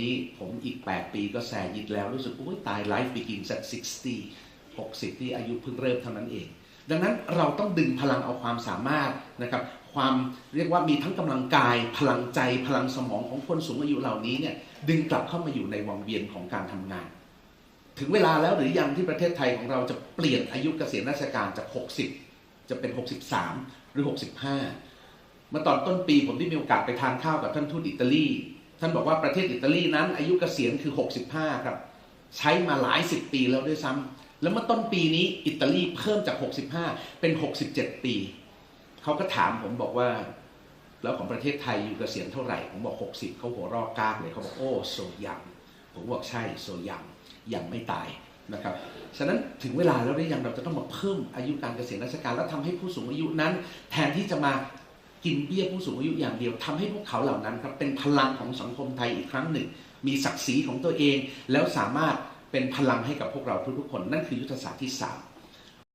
นี้ผมอีก 8 ปีก็แซยิดแล้วรู้สึกโอ้ยตาย life begins at 60 60 ที่อายุเพิ่งเริ่มเท่านั้นเอง ดังนั้นเราต้องดึงพลังเอาความสามารถนะครับความเรียกว่ามีทั้งกำลังกาย พลังใจพลังสมองของคนสูงอายุเหล่านี้เนี่ยดึงกลับเข้ามาอยู่ในวังเวียนของการทำงาน ถึงเวลาแล้วหรือยังที่ประเทศไทยของเราจะเปลี่ยนอายุเกษียณราชการจาก 60 จะเป็น 63 หรือ 65 เมื่อตอนต้นปีผมได้มีโอกาสไปทานข้าวกับท่านทูตอิตาลี ท่านบอกว่าประเทศอิตาลีนั้นอายุเกษียณคือ 65 ครับ ใช้มาหลายสิบปีแล้วด้วยซ้ำแล้วเมื่อต้นปีนี้อิตาลีเพิ่มจาก 65 เป็น 67 ปี เขาก็ถามผมบอกว่า แล้วของประเทศไทยอยู่เกษียณเท่าไหร่ ผมบอก 60 เขาหัวรอกากเลยเขาบอกโอ้โซยังผมบอกใช่โซยังยังไม่ตายนะครับ ฉะนั้นถึงเวลาแล้วหรือยังเราจะต้องมาเพิ่มอายุการเกษียณราชการ แล้วทำให้ผู้สูงอายุนั้น แทนที่จะมา กินเบี้ยผู้สูงอายุอย่างเดียวทำให้พวกเขาเหล่านั้นครับเป็นพลังของสังคมไทยอีกครั้งหนึ่ง มีศักดิ์ศรีของตัวเอง แล้วสามารถเป็นพลังให้กับพวกเราทุกๆคน นั่นคือยุทธศาสตร์ที่สาม